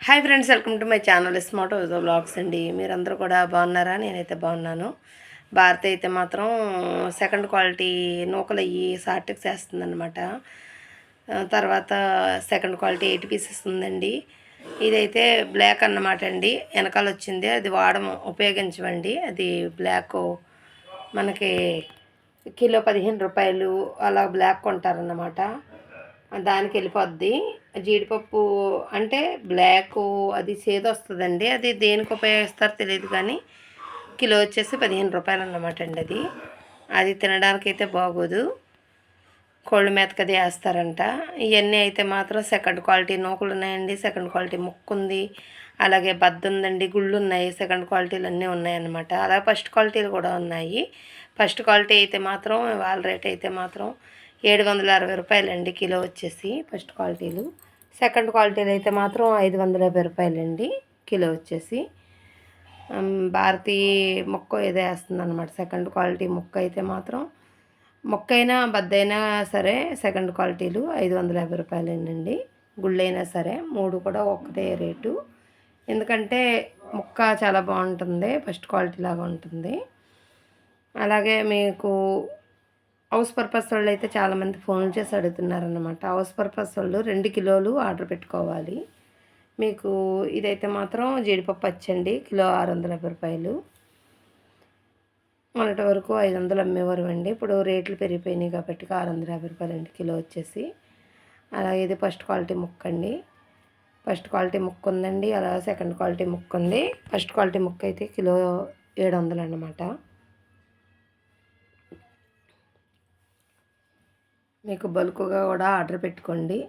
Hi friends welcome to my channel smart blogs అండి. మీరందరూ కూడా బాగున్నారా? నేనైతే బాగున్నాను. భారత అయితే మాత్రం సెకండ్ క్వాలిటీ నూకలు అయ్యి సార్టిక్స్ వేస్తుందన్నమాట తర్వాత సెకండ్ క్వాలిటీ ఎయిట్ పీసెస్ ఉందండి. ఇదైతే బ్లాక్ అన్నమాట అండి. వెనకాల వచ్చింది. అది వాడడం ఉపయోగించమండి. అది బ్లాక్ మనకి కిలో పదిహేను రూపాయలు అలా బ్లాక్ కొంటారన్నమాట. దానికి వెళ్ళిపోద్ది జీడిపప్పు అంటే బ్లాక్ అది సేదు వస్తుందండి అది దేనికి ఉపయోగిస్తారో తెలియదు కానీ కిలో వచ్చేసి పదిహేను రూపాయలు అన్నమాట అండి అది. అది తినడానికి అయితే బాగోదు. కోళ్ళ మేతకి వేస్తారంట. ఇవన్నీ అయితే మాత్రం సెకండ్ క్వాలిటీ నూకలు ఉన్నాయండి సెకండ్ క్వాలిటీ ముక్కు ఉంది అలాగే బద్ద ఉందండి గుళ్ళు ఉన్నాయి సెకండ్ క్వాలిటీలు అన్నీ ఉన్నాయన్నమాట. అలాగే ఫస్ట్ క్వాలిటీలు కూడా ఉన్నాయి. ఫస్ట్ క్వాలిటీ అయితే మాత్రం వాళ్ళ రేట్ అయితే మాత్రం ఏడు వందల అరవై రూపాయలండి కిలో వచ్చేసి ఫస్ట్ క్వాలిటీలు. సెకండ్ క్వాలిటీలు అయితే మాత్రం ఐదు వందల యాభై రూపాయలండి కిలో వచ్చేసి. భారతీ మొక్క ఏదో వేస్తుంది అనమాట సెకండ్ క్వాలిటీ మొక్క అయితే మాత్రం మొక్క అయినా బద్దైనా సరే సెకండ్ క్వాలిటీలు ఐదు వందల యాభై రూపాయలేనండి గుళ్ళైనా సరే మూడు కూడా ఒకటే రేటు. ఎందుకంటే ముక్క చాలా బాగుంటుంది ఫస్ట్ క్వాలిటీ లాగా ఉంటుంది. అలాగే మీకు హౌస్ పర్పస్ వాళ్ళు అయితే చాలామంది ఫోన్ చేసి అడుగుతున్నారన్నమాట. హౌస్ పర్పస్ వాళ్ళు రెండు కిలోలు ఆర్డర్ పెట్టుకోవాలి. మీకు ఇదైతే మాత్రం జీడిపప్పు వచ్చండి కిలో ఆరు వందల యాభై రూపాయలు. మొన్నటి వరకు ఐదు వందలు అమ్మేవారు అండి. ఇప్పుడు రేట్లు పెరిగిపోయినాయి కాబట్టి ఆరు వందల యాభై రూపాయలు అండి కిలో వచ్చేసి. అలాగే ఇది ఫస్ట్ క్వాలిటీ ముక్క అండి. ఫస్ట్ క్వాలిటీ ముక్క ఉందండి అలాగే సెకండ్ క్వాలిటీ ముక్క ఉంది. ఫస్ట్ క్వాలిటీ ముక్క అయితే కిలో ఏడు వందలు అన్నమాట. మీకు బల్క్గా కూడా ఆర్డర్ పెట్టుకోండి.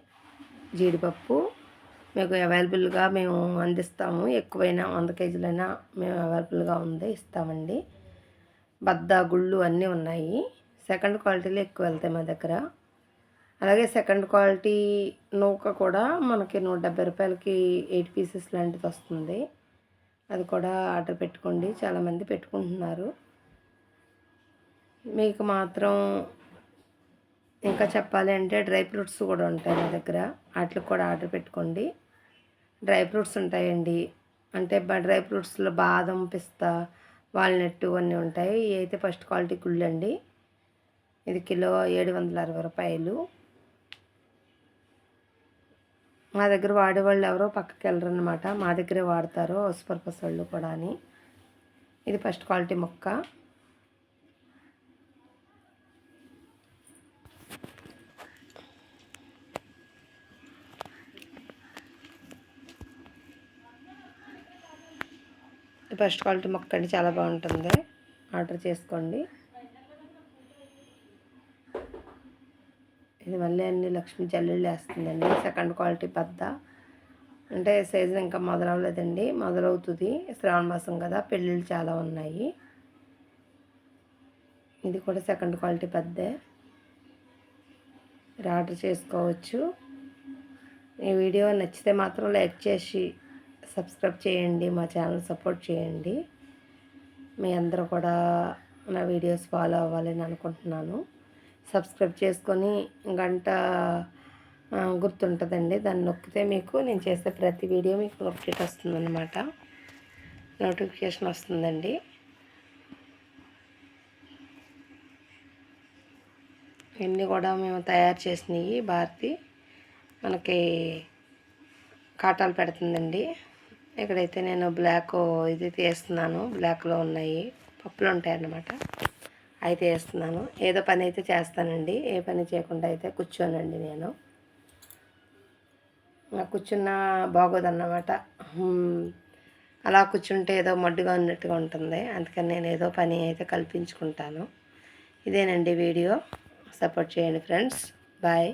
జీడిపప్పు మీకు అవైలబుల్గా మేము అందిస్తాము. ఎక్కువైనా వంద కేజీలైనా మేము అవైలబుల్గా ఉంది ఇస్తామండి. బద్ద గుళ్ళు అన్నీ ఉన్నాయి. సెకండ్ క్వాలిటీలో ఎక్కువ వెళ్తాయి మా దగ్గర. అలాగే సెకండ్ క్వాలిటీ నూక కూడా మనకి నూట డెబ్బై రూపాయలకి ఎయిట్ పీసెస్ లాంటిది వస్తుంది. అది కూడా ఆర్డర్ పెట్టుకోండి. చాలామంది పెట్టుకుంటున్నారు. మీకు మాత్రం ఇంకా చెప్పాలి అంటే డ్రై ఫ్రూట్స్ కూడా ఉంటాయి మా దగ్గర. వాటికి కూడా ఆర్డర్ పెట్టుకోండి. డ్రై ఫ్రూట్స్ ఉంటాయండి. అంటే డ్రై ఫ్రూట్స్లో బాదం పిస్తా వాల్నట్ అన్నీ ఉంటాయి. ఇవి అయితే ఫస్ట్ క్వాలిటీ గుళ్ళు అండి ఇది కిలో ఏడు వందల అరవై రూపాయలు. మా దగ్గర వాడేవాళ్ళు ఎవరో పక్కకి వెళ్ళరు అనమాట మా దగ్గరే వాడతారు. హౌస్ పర్పస్ వాళ్ళు కూడా అని ఇది ఫస్ట్ క్వాలిటీ మొక్క. ఫస్ట్ క్వాలిటీ మొక్క అండి చాలా బాగుంటుంది. ఆర్డర్ చేసుకోండి. ఇది మళ్ళీ అన్ని లక్ష్మీ జల్లుళ్ళు వేస్తుందండి. సెకండ్ క్వాలిటీ పెద్ద. అంటే సీజన్ ఇంకా మొదలవలేదండి. మొదలవుతుంది. శ్రావణ మాసం కదా పెళ్ళిళ్ళు చాలా ఉన్నాయి. ఇది కూడా సెకండ్ క్వాలిటీ పెద్దే. మీరు ఆర్డర్ చేసుకోవచ్చు. ఈ వీడియో నచ్చితే మాత్రం లైక్ చేసి సబ్స్క్రైబ్ చేయండి మా ఛానల్ సపోర్ట్ చేయండి. మీ అందరూ కూడా నా వీడియోస్ ఫాలో అవ్వాలని అనుకుంటున్నాను. సబ్స్క్రైబ్ చేసుకొని గంట గుర్తుంటుందండి. దాన్ని నొక్కితే మీకు నేను చేసే ప్రతి వీడియో మీకు అప్డేట్ వస్తుందన్నమాట. నోటిఫికేషన్ వస్తుందండి. ఇవన్నీ కూడా మేము తయారు చేసినవి భారతి మనకి కాటాలు పెడుతుందండి. ఇక్కడైతే నేను బ్లాక్ ఇది తీస్తున్నాను. బ్లాక్లో ఉన్నాయి. పప్పులు ఉంటాయన్నమాట. అయితే వేస్తున్నాను ఏదో పని అయితే చేస్తానండి. ఏ పని చేయకుండా అయితే కూర్చోనండి నేను. కూర్చున్న బాగోదన్నమాట. అలా కూర్చుంటే ఏదో మడ్డుగా ఉన్నట్టుగా ఉంటుంది. అందుకని నేను ఏదో పని అయితే కల్పించుకుంటాను. ఇదేనండి వీడియో. సపోర్ట్ చేయండి ఫ్రెండ్స్. బాయ్.